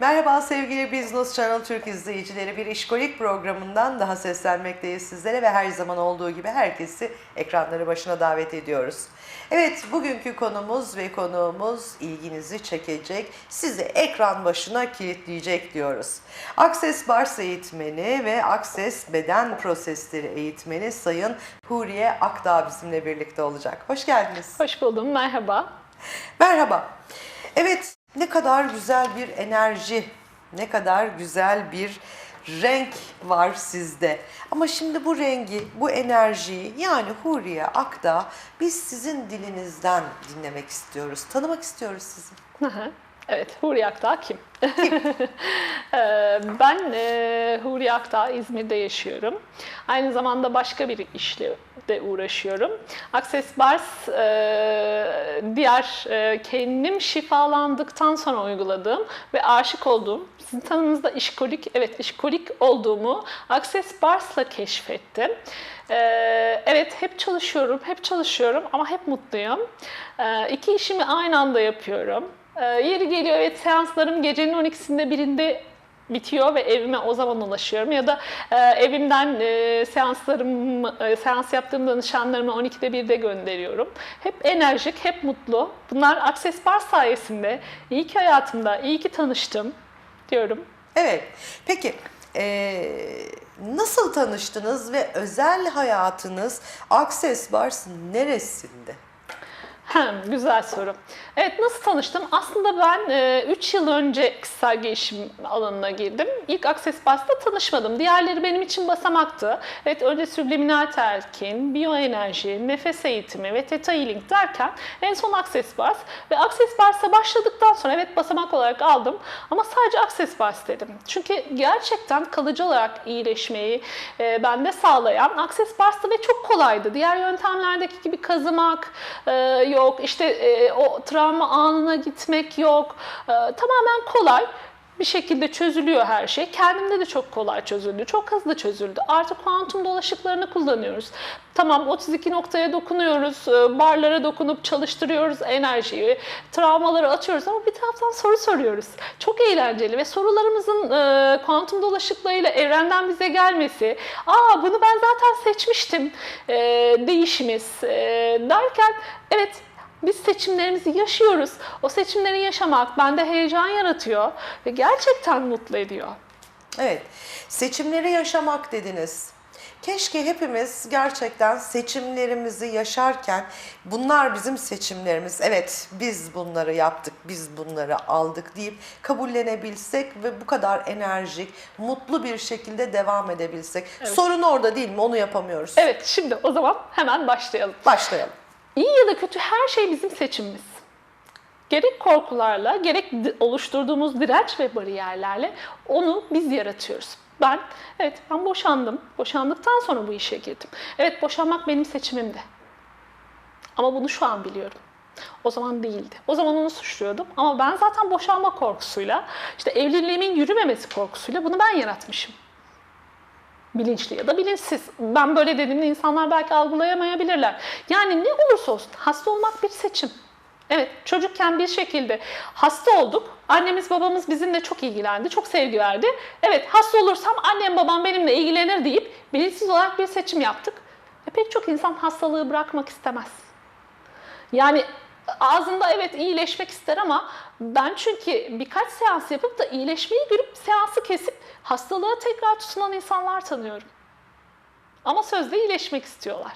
Merhaba sevgili Business Channel Türk izleyicileri. Bir işkolik programından daha seslenmekteyiz sizlere ve her zaman olduğu gibi herkesi ekranları başına davet ediyoruz. Evet, bugünkü konumuz ve konuğumuz ilginizi çekecek, sizi ekran başına kilitleyecek diyoruz. Access Bars eğitmeni ve Access Beden Prosesleri eğitmeni Sayın Huriye Akdağ bizimle birlikte olacak. Hoş geldiniz. Hoş buldum, merhaba. Merhaba. Evet, ne kadar güzel bir enerji, ne kadar güzel bir renk var sizde. Ama şimdi bu rengi, bu enerjiyi yani Huriye Akda biz sizin dilinizden dinlemek istiyoruz. Tanımak istiyoruz sizi. Evet, Huriye Akdağ kim? Ee, ben e, Huriye Akdağ İzmir'de yaşıyorum. Aynı zamanda başka bir işle de uğraşıyorum. Access Bars e, diğer e, kendim şifalandıktan sonra uyguladığım ve aşık olduğum, sizin tanınızda işkolik, evet işkolik olduğumu Access Bars'la keşfettim. Ee, evet hep çalışıyorum, hep çalışıyorum ama hep mutluyum. Ee, iki işimi aynı anda yapıyorum. Ee, yeri geliyor evet seanslarım gecenin 12'sinde birinde bitiyor ve evime o zaman ulaşıyorum ya da e, evimden e, seanslarım e, seans yaptığım danışanlarıma 12'de 1'de gönderiyorum. Hep enerjik, hep mutlu. Bunlar Access Bar sayesinde iyi ki hayatımda, iyi ki tanıştım diyorum. Evet, peki eee, nasıl tanıştınız ve özel hayatınız Access Bars neresinde? Güzel soru. Evet nasıl tanıştım? Aslında ben 3 yıl önce kişisel gelişim alanına girdim. İlk Access Bars'ta tanışmadım. Diğerleri benim için basamaktı. Evet önce subliminal telkin, biyoenerji, nefes eğitimi ve theta healing derken en son Access Bars. Ve Access Bars'a başladıktan sonra evet basamak olarak aldım. Ama sadece Access Bars dedim. Çünkü gerçekten kalıcı olarak iyileşmeyi e, bende sağlayan Access Bars'tı ve çok kolaydı. Diğer yöntemlerdeki gibi kazımak e, yok, işte e, o travma anına gitmek yok. E, tamamen kolay bir şekilde çözülüyor her şey. Kendimde de çok kolay çözüldü. Çok hızlı çözüldü. Artık kuantum dolaşıklarını kullanıyoruz. Tamam 32 noktaya dokunuyoruz. e, Barlara dokunup çalıştırıyoruz enerjiyi. Travmaları atıyoruz ama bir taraftan soru soruyoruz. Çok eğlenceli ve sorularımızın e, kuantum dolaşıklarıyla evrenden bize gelmesi. Aa bunu ben zaten seçmiştim e, değişimiz e, derken evet biz seçimlerimizi yaşıyoruz. O seçimleri yaşamak bende heyecan yaratıyor ve gerçekten mutlu ediyor. Evet, seçimleri yaşamak dediniz. Keşke hepimiz gerçekten seçimlerimizi yaşarken bunlar bizim seçimlerimiz. Evet biz bunları yaptık, biz bunları aldık deyip kabullenebilsek ve bu kadar enerjik, mutlu bir şekilde devam edebilsek. Sorun orada değil mi? Onu yapamıyoruz. Evet şimdi o zaman hemen başlayalım. Başlayalım. İyi ya da kötü her şey bizim seçimimiz. Gerek korkularla, gerek oluşturduğumuz direnç ve bariyerlerle onu biz yaratıyoruz. Ben, evet ben boşandım. Boşandıktan sonra bu işe girdim. Evet boşanmak benim seçimimdi. Ama bunu şu an biliyorum. O zaman değildi. O zaman onu suçluyordum. Ama ben zaten boşanma korkusuyla, işte evliliğimin yürümemesi korkusuyla bunu ben yaratmışım. Bilinçli ya da bilinçsiz. Ben böyle dediğimde insanlar belki algılayamayabilirler. Yani ne olursa olsun hasta olmak bir seçim. Evet çocukken bir şekilde hasta olduk. Annemiz babamız bizimle çok ilgilendi, çok sevgi verdi. Evet hasta olursam annem babam benimle ilgilenir deyip bilinçsiz olarak bir seçim yaptık. Ve pek çok insan hastalığı bırakmak istemez. Yani ağzında evet iyileşmek ister ama ben çünkü birkaç seans yapıp da iyileşmeyi görüp seansı kesip hastalığa tekrar tutunan insanlar tanıyorum. Ama sözde iyileşmek istiyorlar.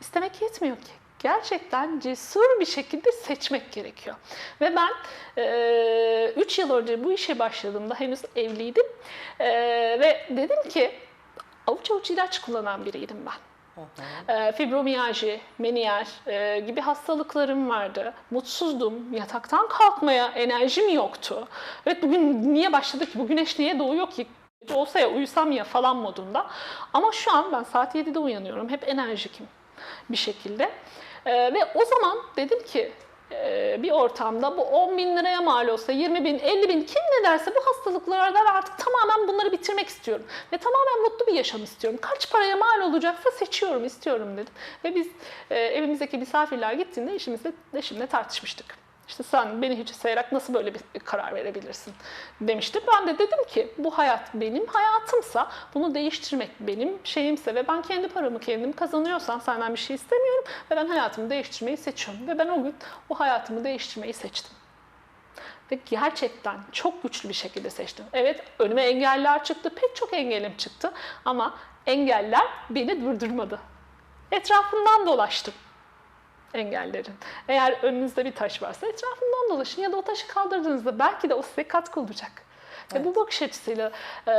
İstemek yetmiyor ki. Gerçekten cesur bir şekilde seçmek gerekiyor. Ve ben 3 yıl önce bu işe başladığımda henüz evliydim. Eee, ve dedim ki avuç avuç ilaç kullanan biriydim ben. E, fibromiyalji, meniyer gibi hastalıklarım vardı. Mutsuzdum. Yataktan kalkmaya enerjim yoktu. Evet bugün niye başladı ki? Bu güneş niye doğuyor ki? Olsa ya uyusam ya falan modunda. Ama şu an ben saat 7'de uyanıyorum. Hep enerjikim bir şekilde. E, ve o zaman dedim ki bir ortamda bu 10 bin liraya mal olsa 20 bin 50 bin kim ne derse bu hastalıklardan artık tamamen bunları bitirmek istiyorum. Ve tamamen mutlu bir yaşam istiyorum. Kaç paraya mal olacaksa seçiyorum istiyorum dedim. Ve biz e, evimizdeki misafirler gittiğinde eşimizle, eşimle tartışmıştık. İşte sen beni hiç sayarak nasıl böyle bir karar verebilirsin demişti. Ben de dedim ki bu hayat benim hayatımsa bunu değiştirmek benim şeyimse ve ben kendi paramı kendim kazanıyorsam senden bir şey istemiyorum ve ben hayatımı değiştirmeyi seçiyorum. Ve ben o gün o hayatımı değiştirmeyi seçtim. Ve gerçekten çok güçlü bir şekilde seçtim. Evet önüme engeller çıktı, pek çok engelim çıktı ama engeller beni durdurmadı. Etrafından dolaştım engellerin. Eğer önünüzde bir taş varsa etrafından dolaşın ya da o taşı kaldırdığınızda belki de o size katkı olacak. Ve bu bakış açısıyla e,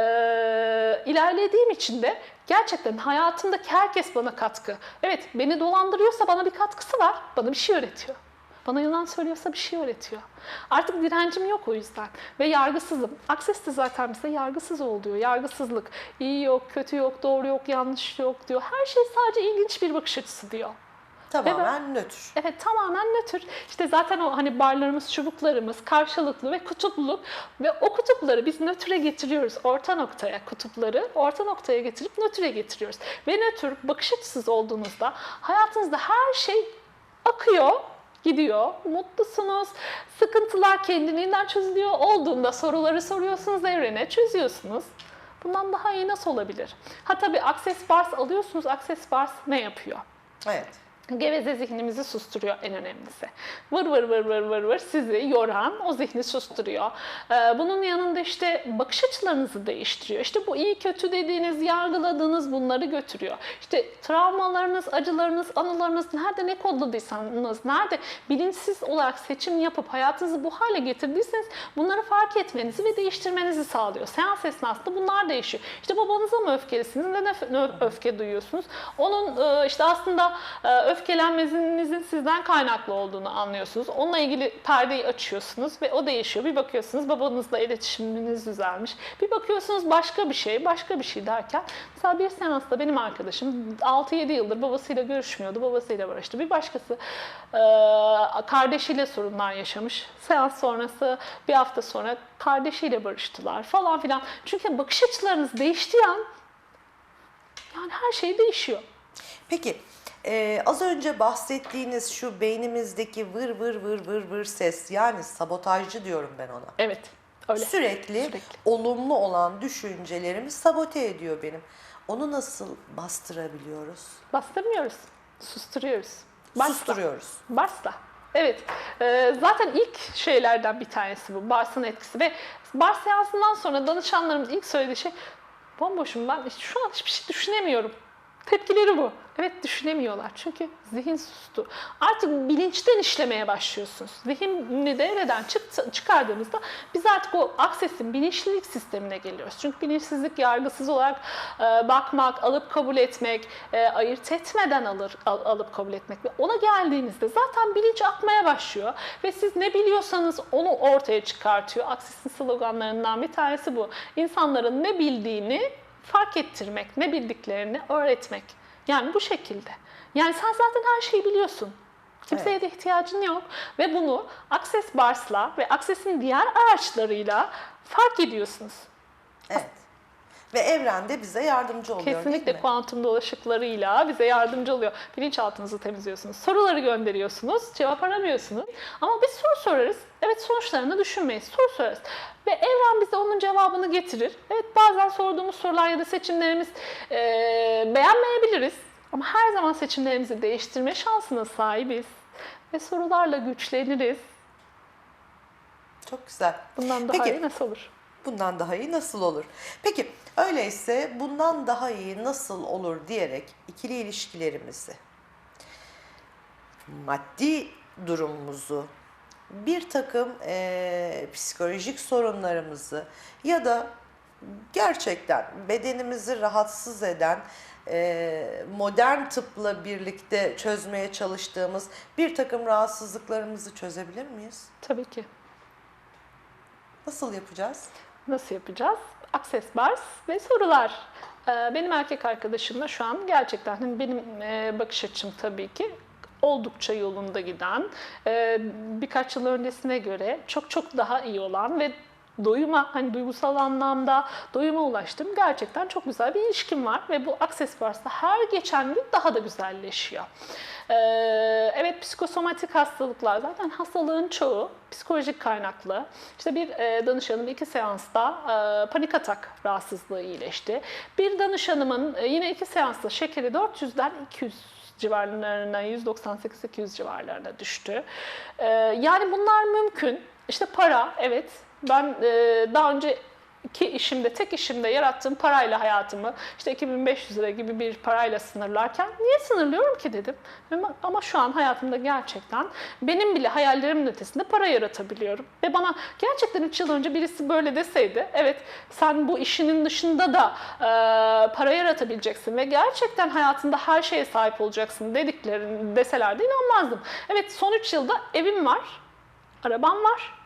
ilerlediğim için de gerçekten hayatımdaki herkes bana katkı. Evet beni dolandırıyorsa bana bir katkısı var. Bana bir şey öğretiyor. Bana yalan söylüyorsa bir şey öğretiyor. Artık direncim yok o yüzden. Ve yargısızım. Akses de zaten bize yargısız ol diyor. Yargısızlık. İyi yok, kötü yok, doğru yok, yanlış yok diyor. Her şey sadece ilginç bir bakış açısı diyor. Tamamen nötr. Evet tamamen nötr. İşte zaten o hani barlarımız, çubuklarımız karşılıklı ve kutuplu ve o kutupları biz nötre getiriyoruz orta noktaya kutupları orta noktaya getirip nötre getiriyoruz. Ve nötr bakış açısız olduğunuzda hayatınızda her şey akıyor, gidiyor. Mutlusunuz. Sıkıntılar kendiliğinden çözülüyor. Olduğunda soruları soruyorsunuz evrene, çözüyorsunuz. Bundan daha iyi nasıl olabilir? Ha tabii Access Bars alıyorsunuz. Access Bars ne yapıyor? Evet. Geveze zihnimizi susturuyor en önemlisi. Vır vır vır vır vır vır sizi yoran o zihni susturuyor. Ee, bunun yanında işte bakış açılarınızı değiştiriyor. İşte bu iyi kötü dediğiniz, yargıladığınız bunları götürüyor. İşte travmalarınız, acılarınız, anılarınız nerede ne kodladıysanız, nerede bilinçsiz olarak seçim yapıp hayatınızı bu hale getirdiyseniz bunları fark etmenizi ve değiştirmenizi sağlıyor. Seans esnasında bunlar değişiyor. İşte babanıza mı öfkelisiniz, neden öf- öfke duyuyorsunuz? Onun e, işte aslında e, öfkelenmenizin sizden kaynaklı olduğunu anlıyorsunuz. Onunla ilgili perdeyi açıyorsunuz ve o değişiyor. Bir bakıyorsunuz babanızla iletişiminiz düzelmiş. Bir bakıyorsunuz başka bir şey, başka bir şey derken mesela bir seansta benim arkadaşım 6-7 yıldır babasıyla görüşmüyordu. Babasıyla barıştı. Bir başkası kardeşiyle sorunlar yaşamış. Seans sonrası bir hafta sonra kardeşiyle barıştılar falan filan. Çünkü bakış açılarınız değiştiği an yani her şey değişiyor. Peki e, az önce bahsettiğiniz şu beynimizdeki vır vır vır vır vır ses yani sabotajcı diyorum ben ona. Evet. Öyle. Sürekli, Sürekli. olumlu olan düşüncelerimi sabote ediyor benim. Onu nasıl bastırabiliyoruz? Bastırmıyoruz. Susturuyoruz. Barsla. Susturuyoruz. Barsla. Evet. Ee, zaten ilk şeylerden bir tanesi bu. Barsın etkisi. Ve bar seansından sonra danışanlarımız ilk söylediği şey bomboşum ben şu an hiçbir şey düşünemiyorum. Tepkileri bu. Evet düşünemiyorlar. Çünkü zihin sustu. Artık bilinçten işlemeye başlıyorsunuz. Zihni devreden çıktı, çıkardığımızda biz artık o aksesin bilinçlilik sistemine geliyoruz. Çünkü bilinçsizlik yargısız olarak e, bakmak, alıp kabul etmek, e, ayırt etmeden alır, al- alıp kabul etmek. Ve ona geldiğinizde zaten bilinç akmaya başlıyor. Ve siz ne biliyorsanız onu ortaya çıkartıyor. Aksesin sloganlarından bir tanesi bu. İnsanların ne bildiğini fark ettirmek, ne bildiklerini öğretmek. Yani bu şekilde. Yani sen zaten her şeyi biliyorsun. Kimseye de ihtiyacın yok. Ve bunu Access Bars'la ve Access'in diğer araçlarıyla fark ediyorsunuz. Evet. Ve evrende bize yardımcı oluyor Kesinlikle kuantum dolaşıklarıyla bize yardımcı oluyor. Bilinçaltınızı temizliyorsunuz. Soruları gönderiyorsunuz. Cevap aramıyorsunuz. Ama biz soru sorarız. Evet sonuçlarını düşünmeyiz. Soru sorarız. Ve evren bize onun cevabını getirir. Evet bazen sorduğumuz sorular ya da seçimlerimiz eee, beğenmeyebiliriz. Ama her zaman seçimlerimizi değiştirme şansına sahibiz. Ve sorularla güçleniriz. Çok güzel. Bundan daha Peki. iyi nasıl olur? Bundan daha iyi nasıl olur? Peki öyleyse bundan daha iyi nasıl olur diyerek ikili ilişkilerimizi, maddi durumumuzu, bir takım eee, psikolojik sorunlarımızı ya da gerçekten bedenimizi rahatsız eden eee, modern tıpla birlikte çözmeye çalıştığımız bir takım rahatsızlıklarımızı çözebilir miyiz? Tabii ki. Nasıl yapacağız? Nasıl yapacağız? Access bars ve sorular. Ee, Benim erkek arkadaşımla şu an gerçekten hani benim e, bakış açım tabii ki oldukça yolunda giden, e, birkaç yıl öncesine göre çok çok daha iyi olan ve doyuma hani duygusal anlamda doyuma ulaştım. Gerçekten çok güzel bir ilişkim var ve bu Access her geçen gün daha da güzelleşiyor. Ee, evet psikosomatik hastalıklar zaten hastalığın çoğu psikolojik kaynaklı. İşte bir e, danışanım iki seansta e, panik atak rahatsızlığı iyileşti. Bir danışanımın e, yine iki seansta şekeri 400'den 200 civarlarına 198-200 civarlarına düştü. Ee, yani bunlar mümkün. İşte para evet ben e, daha önce iki işimde, tek işimde yarattığım parayla hayatımı işte 2500 lira gibi bir parayla sınırlarken niye sınırlıyorum ki dedim. Ama şu an hayatımda gerçekten benim bile hayallerimin ötesinde para yaratabiliyorum. Ve bana gerçekten 3 yıl önce birisi böyle deseydi, evet sen bu işinin dışında da e, para yaratabileceksin ve gerçekten hayatında her şeye sahip olacaksın dediklerini deselerdi inanmazdım. Evet son 3 yılda evim var, arabam var,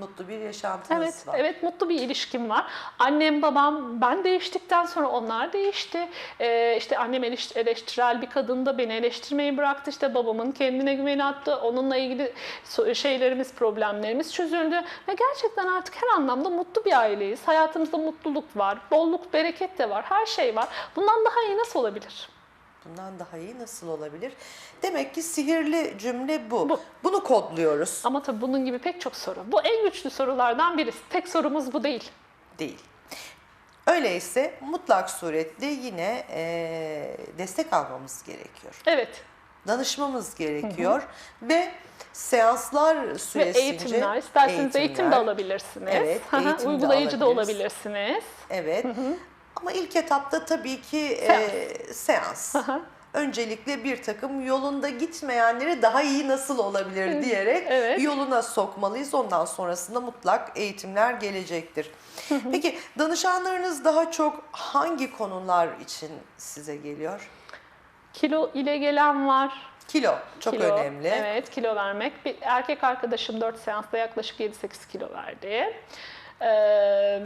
Mutlu bir yaşantınız Evet, var. evet mutlu bir ilişkim var. Annem, babam, ben değiştikten sonra onlar değişti. Ee, işte annem eleş- eleştirel bir kadındı, beni eleştirmeyi bıraktı. İşte babamın kendine güveni attı. Onunla ilgili şeylerimiz, problemlerimiz çözüldü. Ve gerçekten artık her anlamda mutlu bir aileyiz. Hayatımızda mutluluk var, bolluk, bereket de var, her şey var. Bundan daha iyi nasıl olabilir? Bundan daha iyi nasıl olabilir? Demek ki sihirli cümle bu. Bu. Bunu kodluyoruz. Ama tabii bunun gibi pek çok soru. Bu en güçlü sorulardan birisi. Tek sorumuz bu değil. Değil. Öyleyse mutlak suretle yine eee, destek almamız gerekiyor. Evet. Danışmamız gerekiyor ve seanslar Ve süresince eğitimler, isterseniz eğitim de eğitimler, alabilirsiniz. Evet, Hı hı, eğitim de Uygulayıcı da alabiliriz. olabilirsiniz. Evet. Ama ilk etapta tabii ki Seans. eee, seans. Öncelikle bir takım yolunda gitmeyenleri daha iyi nasıl olabilir diyerek evet. yoluna sokmalıyız. Ondan sonrasında mutlak eğitimler gelecektir. Peki danışanlarınız daha çok hangi konular için size geliyor? Kilo ile gelen var. Kilo çok Kilo, önemli. Evet, kilo vermek. Bir erkek arkadaşım 4 seansta yaklaşık 7-8 kilo verdi. Ee,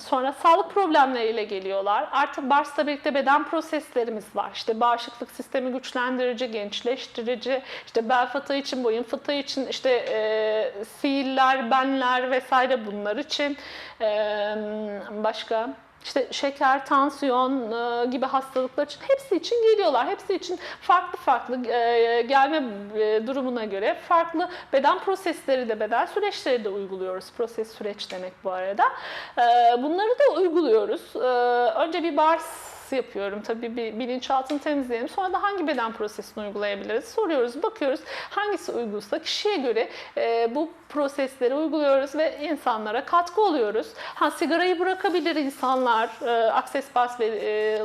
sonra sağlık problemleriyle geliyorlar. Artık Bars'la birlikte beden proseslerimiz var. İşte bağışıklık sistemi güçlendirici, gençleştirici, işte bel fıtığı için, boyun fıtığı için, işte e, siiller, benler vesaire bunlar için. Ee, başka işte şeker, tansiyon e, gibi hastalıklar için hepsi için geliyorlar. Hepsi için farklı farklı e, gelme e, durumuna göre farklı beden prosesleri de beden süreçleri de uyguluyoruz. Proses süreç demek bu arada. Bunları da uyguluyoruz. Önce bir bars yapıyorum. Tabii bir bilinçaltını temizleyelim. Sonra da hangi beden prosesini uygulayabiliriz? Soruyoruz, bakıyoruz. Hangisi uygunsa kişiye göre e, bu prosesleri uyguluyoruz ve insanlara katkı oluyoruz. Ha sigarayı bırakabilir insanlar. E, Access Bars ve e,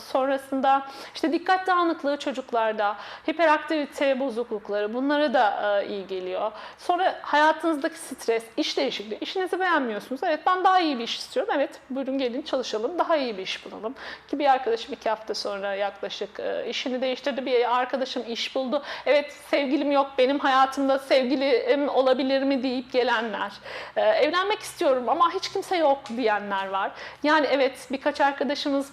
sonrasında işte dikkat dağınıklığı çocuklarda, hiperaktivite bozuklukları bunlara da e, iyi geliyor. Sonra hayatınızdaki stres, iş değişikliği. İşinizi beğenmiyorsunuz. Evet ben daha iyi bir iş istiyorum. Evet buyurun gelin çalışalım. Daha iyi bir iş bulalım. Ki bir arkadaşım iki hafta sonra yaklaşık e, işini değiştirdi. Bir arkadaşım iş buldu. Evet sevgilim yok benim hayatımda sevgilim olabilir mi deyip gelenler. E, evlenmek istiyorum ama hiç kimse yok diyenler var. Yani evet birkaç arkadaşımız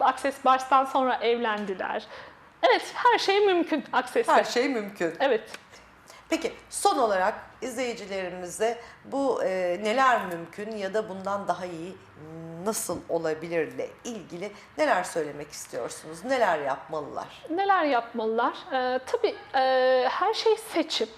Access Bars'tan sonra evlendiler. Evet her şey mümkün Access'te. Her şey mümkün. Evet. Peki son olarak izleyicilerimize bu e, neler mümkün ya da bundan daha iyi nasıl olabilirle ilgili neler söylemek istiyorsunuz? Neler yapmalılar? Neler yapmalılar? Ee, tabii e, her şey seçim.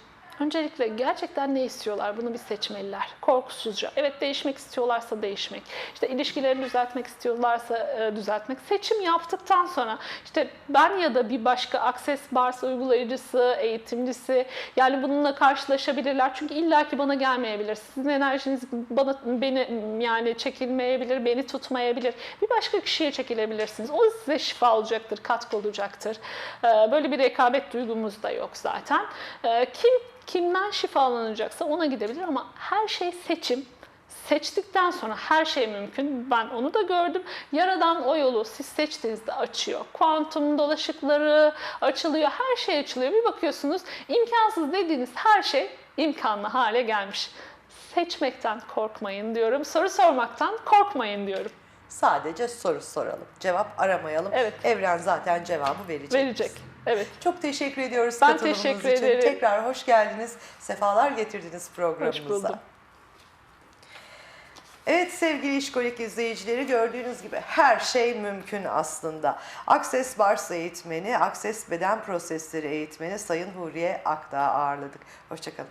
Öncelikle gerçekten ne istiyorlar bunu bir seçmeliler. Korkusuzca. Evet değişmek istiyorlarsa değişmek. İşte ilişkilerini düzeltmek istiyorlarsa e, düzeltmek. Seçim yaptıktan sonra işte ben ya da bir başka Access Bars uygulayıcısı, eğitimcisi yani bununla karşılaşabilirler. Çünkü illaki bana gelmeyebilir. Sizin enerjiniz bana beni yani çekilmeyebilir, beni tutmayabilir. Bir başka kişiye çekilebilirsiniz. O size şifa olacaktır, katkı olacaktır. Ee, Böyle bir rekabet duygumuz da yok zaten. Ee, Kim kimden şifalanacaksa ona gidebilir ama her şey seçim. Seçtikten sonra her şey mümkün. Ben onu da gördüm. Yaradan o yolu siz seçtiğinizde açıyor. Kuantum dolaşıkları açılıyor. Her şey açılıyor. Bir bakıyorsunuz imkansız dediğiniz her şey imkanlı hale gelmiş. Seçmekten korkmayın diyorum. Soru sormaktan korkmayın diyorum. Sadece soru soralım. Cevap aramayalım. Evet. Evren zaten cevabı verecek. Verecek. Evet. Çok teşekkür ediyoruz Ben katılımınız teşekkür için. ederim. Tekrar hoş geldiniz. Sefalar getirdiniz programımıza. Hoş buldum. Evet sevgili işkolik izleyicileri gördüğünüz gibi her şey mümkün aslında. Akses Bars eğitmeni, Akses Beden Prosesleri eğitmeni Sayın Huriye Akdağ ağırladık. Hoşçakalın.